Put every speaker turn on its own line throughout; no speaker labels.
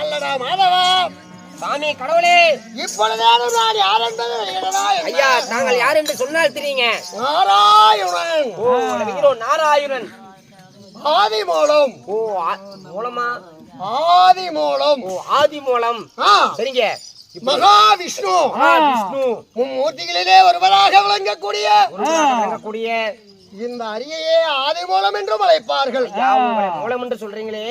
அல்லடா மாதவா!
சாமி கடவுளே!
இப்பொழுதேனும் நான் யார் என்பதை?
ஐயா நாங்கள் யார் என்று சொன்னால் தெரியுங்க.
நாராயணன்!
ஓ நாராயணன்.
ஆதி மூலம்!
ஓ மூலமா?
ஆதி மூலம்!
ஓ ஆதி மூலம். சரிங்க.
மகாவிஷ்ணு!
ஆ, விஷ்ணு
மும்மூர்த்திகளிலே ஒருவராக விளங்கக்கூடிய!
விளங்கக்கூடிய.
இந்த அரியையே ஆதி மூலம் என்றும் அழைப்பார்கள்.
மூலம் என்று சொல்றீங்களே.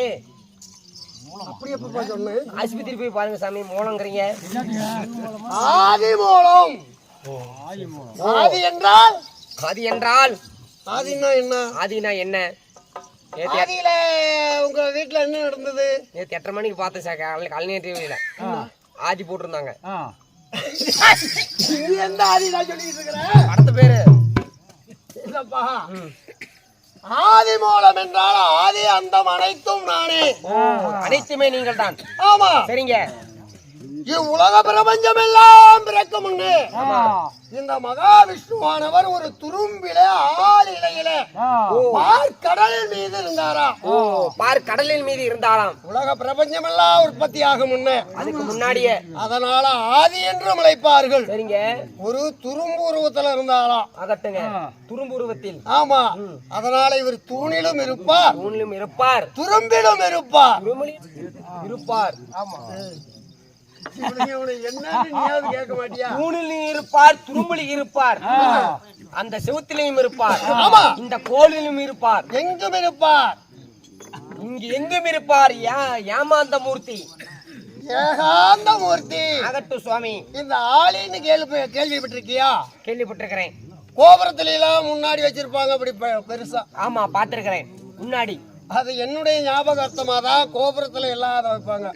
அப்படி எப்பப்பா சொன்னேன்
ஆஸ்பத்திரி போய் பாருங்க சாமி மூலங்கிறீங்க.
ஆதி மூலம். ஆதி என்றால்?
ஆதி என்றால்?
ஆதின்னா என்ன?
ஆதினா என்ன?
ஆதியில உங்க வீட்டுல என்ன நடந்தது?
நேத்து எட்டரை மணிக்கு பார்த்தேன் சார் காலை கலைஞர் டிவியில ஆதி போட்டிருந்தாங்க.
இது எந்த ஆதி நான் சொல்லிட்டு இருக்கிறேன்
அடுத்த பேரு.
இல்லப்பா ஆதி மூலம் என்றால் ஆதி அந்தம் அனைத்தும் நானே.
அனைத்துமே நீங்கள் தான்
ஆமா.
சரிங்க.
இவ்வுலக பிரபஞ்சம் எல்லாம் பிறக்கும் முன்னே இந்த மகாவிஷ்ணுவானவர் ஒரு துரும்பில ஆள் இலையில கடலில் மீது இருந்தாரா
ஓ பார் கடலின் மீது இருந்தாராம்.
உலக பிரபஞ்சம் எல்லாம் உற்பத்தி ஆகும் முன்னே.
அதுக்கு முன்னாடியே.
அதனால ஆதி என்றும் அழைப்பார்கள்.
சரிங்க.
ஒரு துரும்பு உருவத்துல இருந்தாராம்.
அகட்டுங்க. துரும்புருவத்தில்
ஆமா. அதனால இவர் தூணிலும் இருப்பார்.
தூணிலும் இருப்பார்.
துரும்பிலும் இருப்பார்.
இருப்பார். ஆமா. தூணிலும் இருப்பார் துரும்பலில் இருப்பார். அந்த செவுத்திலையும் இருப்பார். இந்த கோலிலும் இருப்பார்.
எங்கும் இருப்பார்.
இங்கு எங்கும் இருப்பார் யா- ஏமாந்த மூர்த்தி.
ஏகாந்த மூர்த்தி.
அகட்டு சுவாமி.
இந்த ஆளின்னு கேள்வி கேள்விப்பட்டிருக்கியா?
கேள்விப்பட்டிருக்கிறேன்.
கோபுரத்துல எல்லாம் முன்னாடி வச்சிருப்பாங்க அப்படி பெருசா.
ஆமா பார்த்திருக்கிறேன். முன்னாடி.
அது என்னுடைய ஞாபகார்த்தமா தான் கோபுரத்துல எல்லாம் அதை வைப்பாங்க.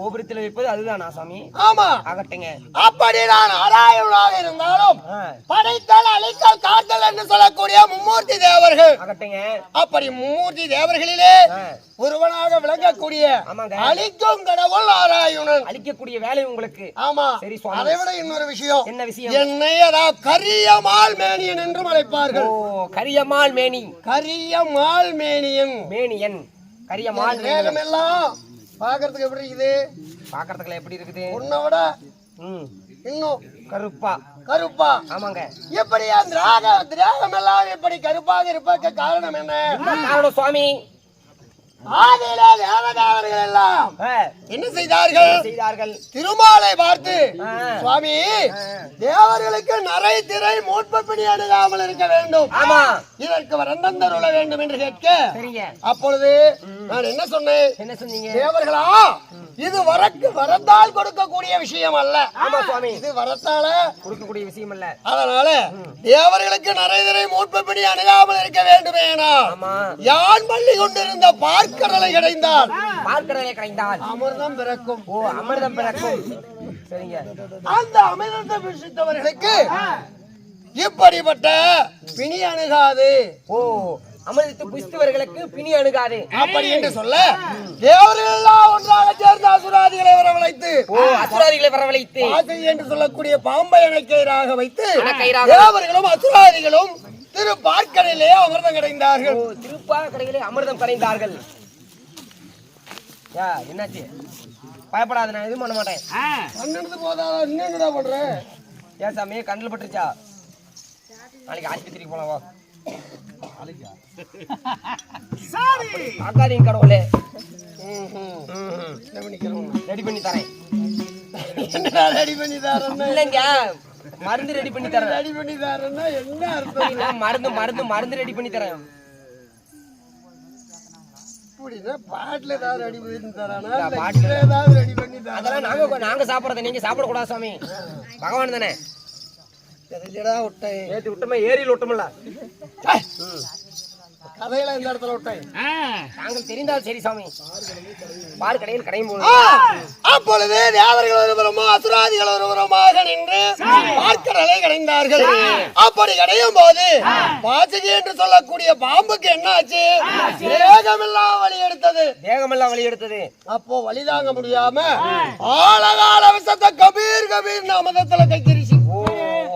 கோபுரத்தில் வைப்பது அதுதானா சாமி?
ஆமா.
அகட்டுங்க.
அப்படி நான் ஆராயவனாக இருந்தாலும் படைத்தல் அழித்தல் காத்தல் என்று சொல்லக்கூடிய மும்மூர்த்தி தேவர்கள்.
அகட்டுங்க.
அப்படி மும்மூர்த்தி தேவர்களிலே ஒருவனாக விளங்கக்கூடிய அழிக்கும் கடவுள் நாராயணன்
அழிக்கக்கூடிய வேலை உங்களுக்கு.
ஆமா.
சரி.
அதை விட இன்னொரு விஷயம்.
என்ன விஷயம்?
என்னை அதாவது கரியமால் மேனியன் என்றும்
ஓ
அழைப்பார்கள்
கரியம்மாள் மேனி.
கரியமால் மேனியன்.
மேனியன். கரியம்மாள் மேனி
பாக்குறதுக்கு எப்படி இருக்குது?
பாக்குறதுக்குள்ள எப்படி இருக்குது?
உன்னை விட
ம்.
இன்னும்
கருப்பா.
கருப்பா.
ஆமாங்க.
எப்படி அந்த திராக திராகம் எல்லாம் எப்படி கருப்பாக இருப்பதற்கு காரணம் என்ன?
என்ன காரணம் சுவாமி?
ஆதியில தேவதாவர்கள் எல்லாம் என்ன செய்தார்கள்? திருமாலை பார்த்து சுவாமி. தேவர்களுக்கு நரை திரை மூட்பப்பிணி அணுகாமல் இருக்க வேண்டும்.
ஆமா.
இதற்கு வரந்தம் தருள வேண்டும் என்று கேட்க அப்பொழுது நான் என்ன சொன்னேன்?
என்ன சொன்னீங்க?
தேவர்களா இது வரக்கு வரத்தால் கொடுக்கக்கூடிய விஷயம் அல்ல.
ஆமா சுவாமி.
இது வரத்தால
கொடுக்கக்கூடிய விஷயம் இல்ல
அதனால தேவர்களுக்கு நரைதிரை மூட்பப்பிணி அணுகாமல் இருக்க வேண்டுமேனா?
ஆமா.
யான் பள்ளி கொண்டிருந்த பார்க்கடலை கிடைந்தால்
பார்க்கடலை கடைந்தால்
அமிர்தம் பிறக்கும்.
ஓ அமிர்தம் பிறக்கும். சரிங்க.
அந்த அமிர்தத்தை பிடித்தவர்களுக்கு இப்படிப்பட்ட பிணி அணுகாது.
ஓ அமிர்தத்தை புசித்தவர்களுக்கு பிணி அணுகாது.
அப்படி என்று சொல்ல தேவர்கள் எல்லாம் ஒன்றாக சேர்ந்த அசுராதிகளை வரவழைத்து
ஓ அசுராதிகளை வரவழைத்து.
ஆசை என்று சொல்லக்கூடிய பாம்பை அணைக்கயிறாக வைத்து. தேவர்களும் அசுராதிகளும் திரு பார்க்கடலே அமிர்தம்
ஓ
கிடைந்தார்கள்
திருப்பா கடைகளே அமிர்தம் கடைந்தார்கள் யா என்னாச்சு? பயப்படாத நான் எதுவும் பண்ண மாட்டேன்.
பன்னெண்டு போதாதா? இன்னும் என்னடா பண்ற?
ஏன் சாமி கண்ணில் பட்டுருச்சா? நாளைக்கு ஆஸ்பத்திரிக்கு போலாம் வா. பார்க்காதீங்க கடவுளே. ரெடி பண்ணி தரேன்.
ரெடி பண்ணி தாரன்னா?
இல்லைங்க. மருந்து ரெடி பண்ணி தரேன்.
ரெடி பண்ணி தாரன்னா என்ன அர்த்தம்?
மருந்து மருந்து மருந்து ரெடி பண்ணி தரேன்.
பாட்டுல ஏதாவது ரெடி பண்ணி தரானா
பாட்டுல.
ஏதாவது ரெடி பண்ணி
அதெல்லாம் நாங்க நாங்க சாப்பிடறத நீங்க சாப்பிடக்கூடாது சாமி. பகவான் தானே?
எதுலடா விட்டேன்.
ஏத்தி விட்டோமே ஏரியில் விட்டோம்ல.
கதையில இந்த இடத்துல விட்டேன்.
நாங்கள் தெரிந்தால் சரி சாமி. பால் கடையில் கடையும் போது
அப்பொழுது தேவர்கள் ஒருபுறமும் அசுராதிகள் ஒருபுறமாக நின்று பார்க்கடலை கடைந்தார்கள். அப்படி கடையும் போது வாசுகி என்று சொல்லக்கூடிய பாம்புக்கு என்ன ஆச்சு வேகமெல்லாம் வழி எடுத்தது.
தேகமெல்லாம் வழி எடுத்தது.
அப்போ வழி தாங்க முடியாம ஆழகால விஷத்தை கபீர் கபீர் அமதத்துல கைத்தரிசி
ஓ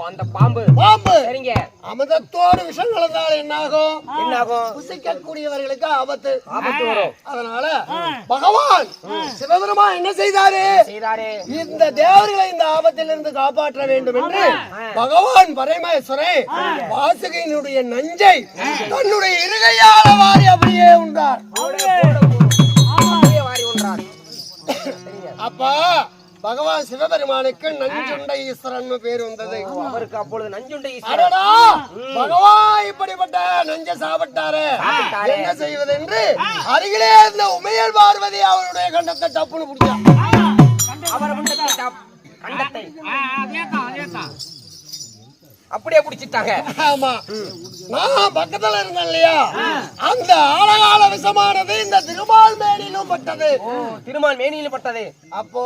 அந்த பாம்பு.
பாம்பு!
சரிங்க.
அமதத்தோடு விஷம் கலந்தால் என்னாகும்?
என்ன ஆகும்
புசிக்கக்கூடியவர்களுக்கு ஆபத்து.
ஆபத்து வரும்.
அதனால பகவான் சிவபெருமா என்ன செய்தாரு?
செய்தாரே?
இந்த தேவர்களை இந்த ஆபத்திலிருந்து காப்பாற்ற வேண்டும் என்று பகவான் பரமேஸ்வரன் வாசுகையினுடைய நஞ்சை தன்னுடைய இருகையால வாரி அப்படியே உண்டார்.
அப்படியே. வாரி ஒன்றார்
அப்பா பகவான் சிவபெருமானுக்கு நஞ்சுண்ட ஈஸ்வரன் பேர் வந்தது.
அவருக்கு அப்பொழுது நஞ்சுண்டை ஈஸ்வரன்.
அடடா! பகவான் இப்படிப்பட்ட நஞ்ச சாப்பிட்டாரு. என்ன செய்வது என்று அருகிலே இருந்த உமையல் பார்வதி அவருடைய கண்டத்தை டப்புன்னு
சாப்- கண்டத்தை. அப்படியே பிடிச்சிட்டாங்க.
ஆமா. நான் பக்கத்துல இருந்தேன் இல்லையா? அந்த ஆழகால விஷமானது இந்த திருமால் மேனிலும் பட்டது.
ஓ திருமால் மேனியில் பட்டது.
அப்போ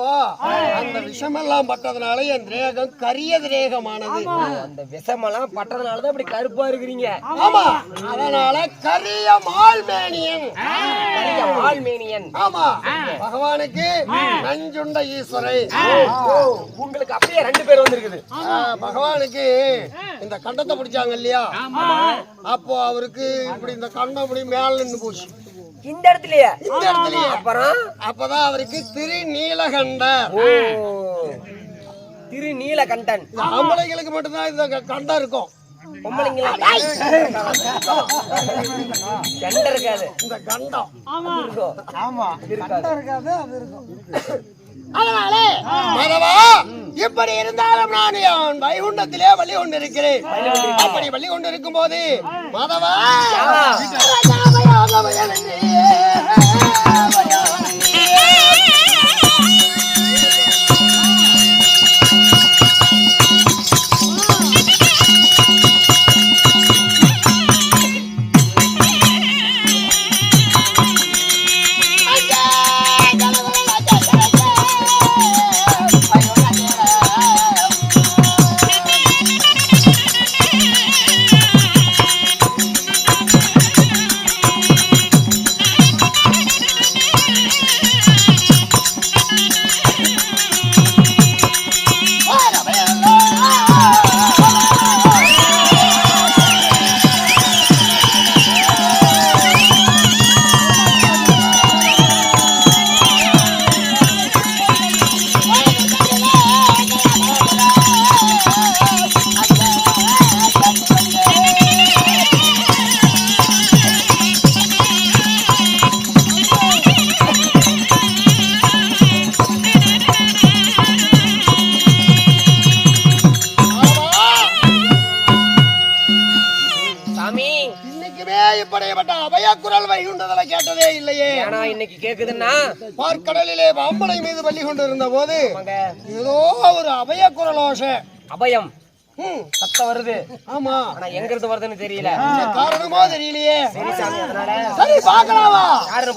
அந்த விஷமெல்லாம் பட்டதுனால என் தேகம் கரிய தேகமானது
அந்த விஷமெல்லாம் பட்டதுனாலதான் இப்படி கருப்பா இருக்கிறீங்க.
ஆமா. அதனால கரிய மால் மேனியன்.
பெரிய வால்மேனியன்
ஆமா. பகவானுக்கு நஞ்சுண்ட ஈஸ்வரை.
உங்களுக்கு அப்படியே ரெண்டு பேர் வந்திருக்குது.
பகவானுக்கு இந்த கண்டத்தை பிடிச்சாங்க இல்லையா? அப்போ அவருக்கு இப்படி இந்த கண்டம் இப்படி மேல நின்னு போச்சு.
இந்த இடத்துலயே?
இந்த இடத்துலயே.
அப்புறம்?
அப்பதான் அவருக்கு திரு நீலகண்டர்
ஓ. திரு நீலகண்டன்
இந்த ஆம்பளைங்களுக்கு மட்டும்தான் இந்த க- கண்டம் இருக்கும்.
பொம்பளைங்களா? கண்ட இருக்காது.
இந்த கண்டம்.
இருக்கும். இருக்காது
அதனாலே மாதவா இப்படி இருந்தாலும் நான் என் வைகுண்டத்திலே வழி கொண்டு இருக்கிறேன் அப்படி வழி கொண்டு இருக்கும் போது மாதவா
இன்னைக்கு கேக்குதுன்னா?
பார்க்கடலிலே பாம்பனை மீது பள்ளி கொண்டு இருந்த போது ஏதோ ஒரு அபய குரலோஷ
அபயம். சத்தம் வருது.
ஆமா.
ஆனா எங்க இருந்து வருதுன்னு தெரியல.
காரணமோ தெரியலையே.
சரி சாமி அதனால
சரி பார்க்கலாமா?
யாருன்னு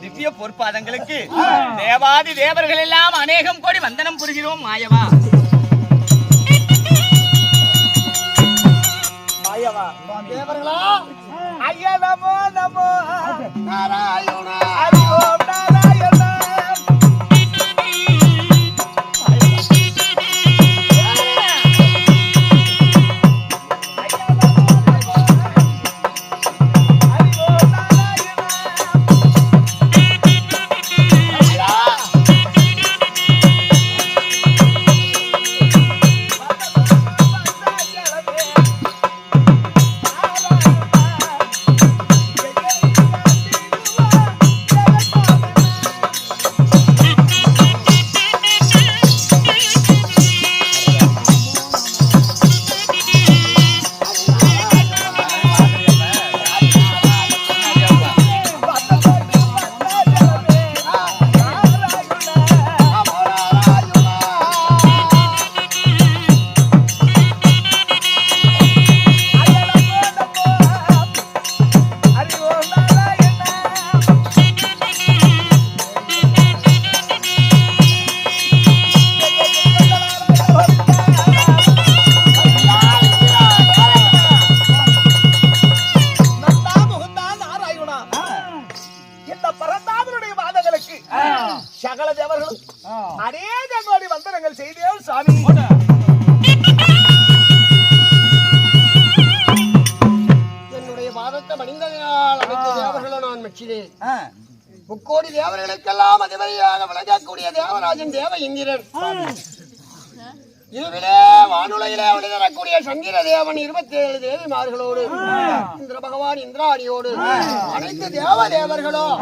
திவ்ய பொற்பாதங்களுக்கு தேவாதி தேவர்கள் எல்லாம் அநேகம் கோடி வந்தனம் புரிகிறோம் மாயவா.
மாயவா.
தேவர்களா
ஐயா நமோ நமோ.
நாராயணா. சந்திர தேவன் இருபத்தி ஏழு தேவிமார்களோடு இந்திர பகவான் இந்திராணியோடு அனைத்து தேவ தேவர்களும்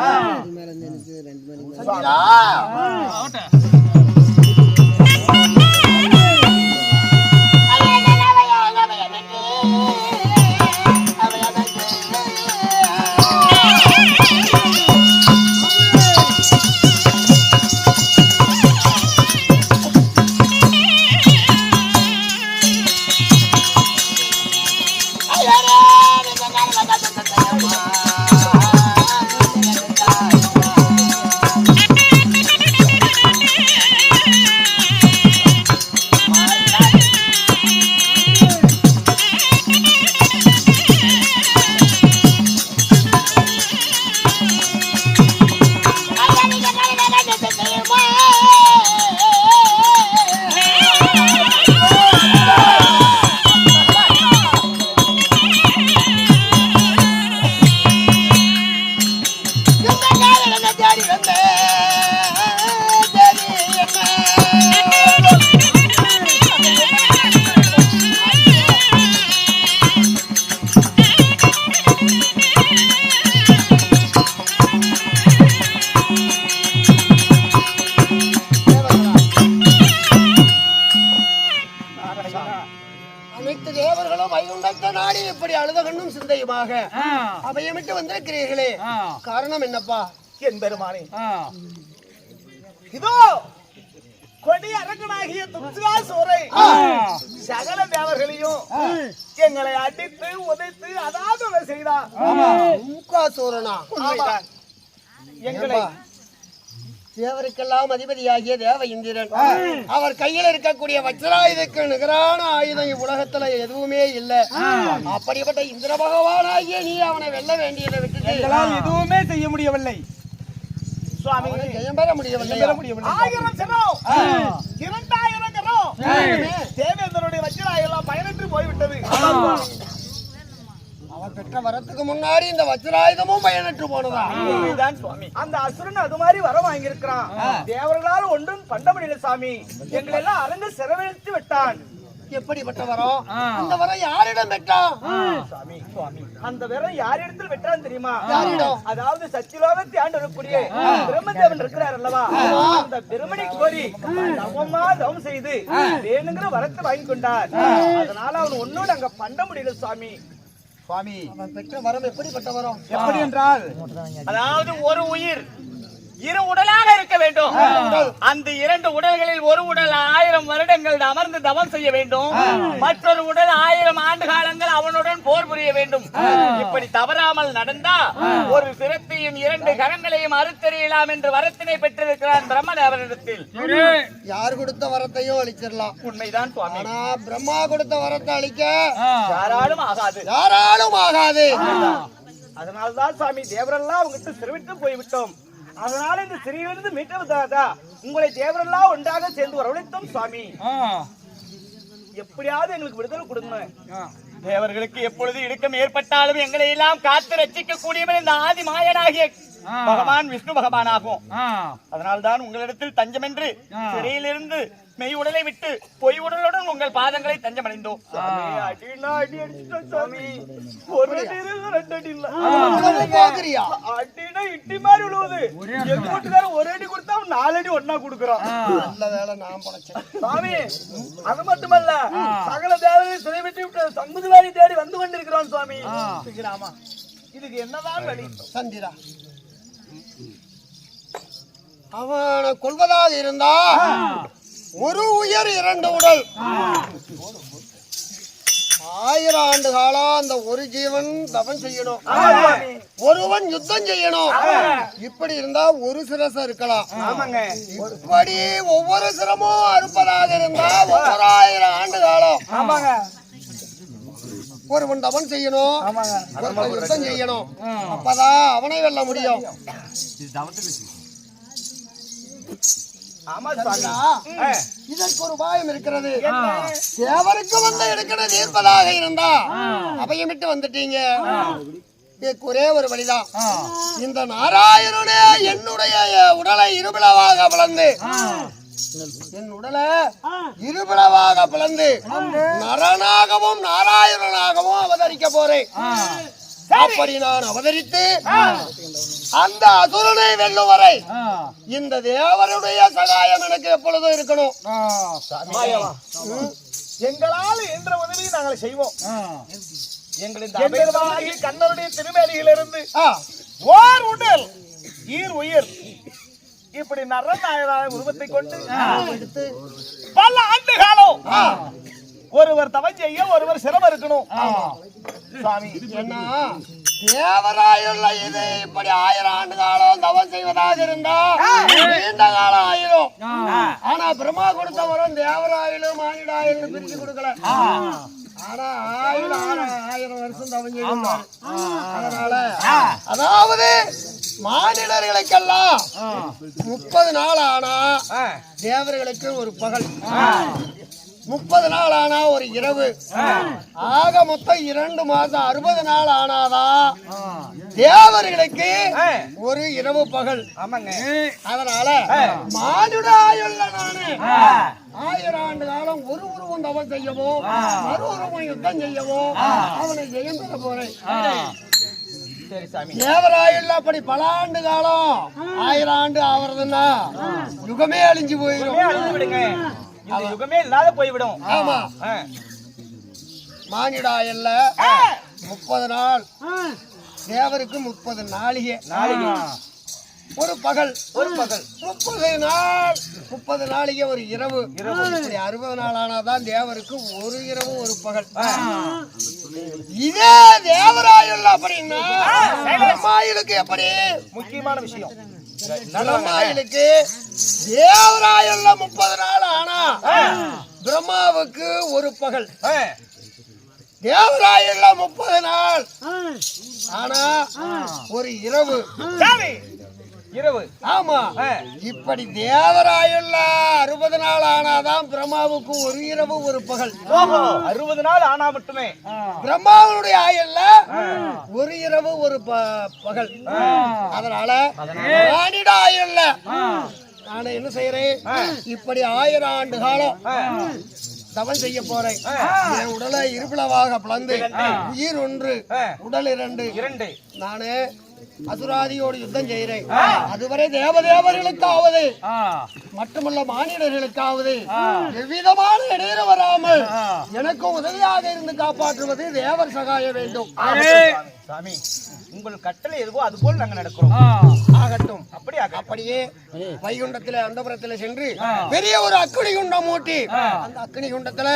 அபயமிட்டு வந்திருக்கிறீர்களே. காரணம் என்னப்பா?
என் பெருமானே இதோ கொடி அரங்கனாகிய துர்கா சோரை சகல தேவர்களையும் எங்களை அடித்து உதைத்து அதாவது செய்தார்.
மூக்காசூரனா
உண்மைதான். எங்களை
தேவருக்கெல்லாம் அதிபதியாகிய தேவ இந்திரன். அவர் கையில் இருக்கக்கூடிய வஜ்ராயுதக்கு நிகரான ஆயுதம் இவ்வுலகத்துல எதுவுமே இல்ல. அப்படிப்பட்ட இந்திர பகவானாகிய நீ அவனை வெல்ல வேண்டியதை விட்டுட்டு.
எதுவுமே செய்ய முடியவில்லை.
ஜெயம் பெற முடியவில்லை.
ஆயிரம் சனம் இரண்டாயிரம் தேவேந்திரனுடைய வச்சிராயெல்லாம் பயனற்று போய்விட்டது.
பெற்ற வரத்துக்கு முன்னாடி இந்த வஜ்ராயுதமும் பயனற்று போனதா?
அந்த அசுரன் அது மாதிரி வர வாங்கியிருக்கிறான். தேவர்களால் ஒன்றும் பண்ண முடியல சாமி. எங்களை எல்லாம் அரங்க சிறவழித்து விட்டான்.
எப்படிப்பட்ட வரம்? அந்த வரம் யாரிடம் பெற்றான்?
அந்த விரம் யாரிடத்தில் வெட்டான் தெரியுமா? அதாவது சச்சிலோகத்தை ஆண்டு வரக்கூடிய பிரம்மதேவன் இருக்கிறார் அல்லவா? அந்த பிரமணி கோரி தவமா தவம் செய்து வேணுங்கிற வரத்தை வாங்கி கொண்டார் அதனால அவன் ஒன்னோட அங்க பண்ண முடியல சுவாமி
சுவாமி.
அவன் பெற்ற வரம் எப்படிப்பட்ட வரம்?
எப்படி என்றால்
அதாவது ஒரு உயிர். இரு உடலாக இருக்க வேண்டும். அந்த இரண்டு உடல்களில் ஒரு உடல் ஆயிரம் வருடங்கள் அமர்ந்து தவம் செய்ய வேண்டும். மற்றொரு உடல் ஆயிரம் ஆண்டு காலங்கள் அவனுடன் போர் புரிய வேண்டும். இப்படி தவறாமல் நடந்தா ஒரு சிரத்தையும் இரண்டு கரங்களையும் அறுத்தறியலாம் என்று வரத்தினை பெற்றிருக்கிறான் பிரம்மதேவனிடத்தில்
யார் கொடுத்த வரத்தையும் அழிச்சிடலாம்.
உண்மைதான்
ஆனா பிரம்மா கொடுத்த வரத்தை அழிக்க
யாராலும் ஆகாது.
யாராலும் ஆகாது.
அதனால்தான் சாமி தேவரெல்லாம் உங்ககிட்ட சிறுவிட்டு போய்விட்டோம். அதனால இந்த சிறியிலிருந்து மீட்டவதாதா உங்களை தேவரெல்லாம் ஒன்றாக சேர்ந்து வரவழைத்தோம் சுவாமி. எப்படியாவது எங்களுக்கு விடுதலை கொடுங்க.
தேவர்களுக்கு எப்பொழுது இடுக்கம் ஏற்பட்டாலும் எங்களை எல்லாம் காத்து ரட்சிக்க கூடியவன் இந்த ஆதி மாயனாகிய பகவான் விஷ்ணு பகவான் ஆகும் அதனால்தான் உங்களிடத்தில் தஞ்சம் என்று சிறையிலிருந்து மெய் உடலை விட்டு பொய் உடலுடன் உங்கள் பாதங்களை தஞ்சமடைந்தோம்.
அடினா இட்டி மாதிரி விழுவுது எங்க வீட்டுக்காரன் ஒரு அடி கொடுத்தா அவன் நாலு அடி ஒன்னா கொடுக்குறான்.
நல்ல வேலை நான் படைச்சேன்
சாமி அது மட்டுமல்ல சகல தேவரையும் சிறை விட்டு விட்டு சங்குதுவாரி தேடி வந்து கொண்டிருக்கிறான் சுவாமி ஆமா இதுக்கு என்னதான் வழி?
சந்திரா. அவனை கொள்வதாக இருந்தா ஒரு உயர் இரண்டு உடல். ஆயிரம் ஆண்டு காலம் அந்த ஒரு ஜீவன் தவம் செய்யணும். ஒருவன் யுத்தம் செய்யணும். இப்படி இருந்தா ஒரு சிரசம் இருக்கலாம். இப்படி ஒவ்வொரு சிரமும் அறுப்பதாக இருந்தா ஒவ்வொரு ஆயிரம் ஆண்டு காலம். ஒருவன் தவம் செய்யணும். ஒருவன் யுத்தம் செய்யணும். அப்பதான் அவனை வெல்ல முடியும். இதற்கு ஒரு பாயம் இருக்கிறது. தேவருக்கு வந்து எடுக்கிற தீர்ப்பதாக இருந்தா அபயமிட்டு வந்துட்டீங்க. ஒரே ஒரு வழிதான். இந்த நாராயணனே என்னுடைய உடலை இருபிளவாக பிளந்து என் உடலை இருபிளவாக பிளந்து நரனாகவும் நாராயணனாகவும் அவதரிக்க போறேன். அப்படி நான் அவதரித்து அந்த அசுரனை வெல்லும் வரை இந்த தேவருடைய சகாயம் எனக்கு எப்பொழுதும் இருக்கணும்.
எங்களால் என்ற உதவியை நாங்கள் செய்வோம். அபேதமாகிய கண்ணருடைய திருமேலியிலிருந்து
ஆ,
ஓர் உடல் ஈர் உயிர். இப்படி நரநாயனாய உருவத்தை கொண்டு
எடுத்து
பல ஆண்டு காலம் ஒருவர் தவம் செய்ய ஒருவர் சிரமம் இருக்கணும். சாமி
ஏன்னா தேவராயுள்ள இது இப்படி ஆயிரம் ஆண்டு காலம் தவம் செய்வதாக இருந்தா நீண்ட காலம் ஆயிரும். ஆனா பிரம்மா கொடுத்த வரம் தேவராயிலும் மானிடாயிலும் பிரிச்சு கொடுக்கல. ஆனா ஆயிரம் ஆயிரம் வருஷம் தவம் அதனால அதாவது மாநிலர்களுக்கெல்லாம் முப்பது நாள் ஆனா தேவர்களுக்கு ஒரு பகல். முப்பது நாள் ஆனா ஒரு இரவு. ஆக மொத்தம் இரண்டு மாசம் அறுபது நாள் ஆனாதான் தேவர்களுக்கு ஒரு இரவு பகல்.
ஆமாங்க.
அதனால மானுட ஆயுள்ள நானு. ஆயிரம் ஆண்டு காலம் ஒரு உருவம் தவம் செய்யவோ மறு உருவம் யுத்தம் செய்யவோ அவனை ஜெயம் பெற போறேன் தேவராயுள்ள அப்படி பல ஆண்டு காலம் ஆயிரம் ஆண்டு ஆவறதுன்னா யுகமே அழிஞ்சு போயிடும்
இந்த யுகமே இல்லாத போய்விடும்.
ஆமா.
ஆ.
மானிடாயல்ல முப்பது நாள். தேவருக்கு முப்பது நாளிகை.
நாளைக்கு
ஒரு பகல்.
ஒரு பகல்.
முப்பது நாள். முப்பது நாளிகை ஒரு இரவு. இப்படி அறுபது நாள் ஆனாதான் தேவருக்கு ஒரு இரவு ஒரு பகல். இதே தேவராயுள்ள அப்படின்னா எப்படி?
முக்கியமான விஷயம்.
பிரம்மாயிலுக்கு தேவராயுள்ள முப்பது நாள் ஆனா பிரம்மாவுக்கு ஒரு பகல்.
ஆ.
தேவராயுள்ள முப்பது நாள். ஆனா ஒரு இரவு.
இரவு.
ஆமா. இப்படி தேவராயுள்ள அறுபது நாள் ஆனாதான் பிரம்மாவுக்கு ஒரு இரவு ஒரு பகல்.
அறுபது நாள் ஆனா மட்டுமே.
பிரம்மாவுடைய ஆயுள்ல ஒரு இரவு ஒரு பகல். அதனால மானிட ஆயுள்ல நான் என்ன செய்யறேன் இப்படி ஆயிரம் ஆண்டு காலம் தவம் செய்ய போறேன். என் உடலை இருபிளவாக பிளந்து உயிர் ஒன்று உடல் இரண்டு.
இரண்டு.
நானு அசுராதியோடு யுத்தம் செய்கிறேன். அதுவரை தேவதேவர்களுக்காவது மட்டுமல்ல மானிடர்களுக்காவது எவ்விதமான இடையூறு வராமல் எனக்கு உதவியாக இருந்து காப்பாற்றுவது தேவர் சகாய வேண்டும்.
சாமி உங்கள் கட்டளை எதுவோ அது போல் நாங்க நடக்கிறோம்
ஆகட்டும்.
அப்படி.
அப்படியே வைகுண்டத்துல அந்தபுரத்துல சென்று பெரிய ஒரு அக்னி குண்டம் மூட்டி அந்த அக்னி குண்டத்துல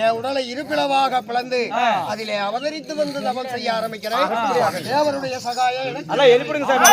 என் உடலை இருப்பிளவாக பிளந்து அதிலே அவதரித்து வந்து தபம் செய்ய ஆரம்பிக்கிறேன். தேவருடைய சகாயம்
எழுப்பிடுங்க சாமி.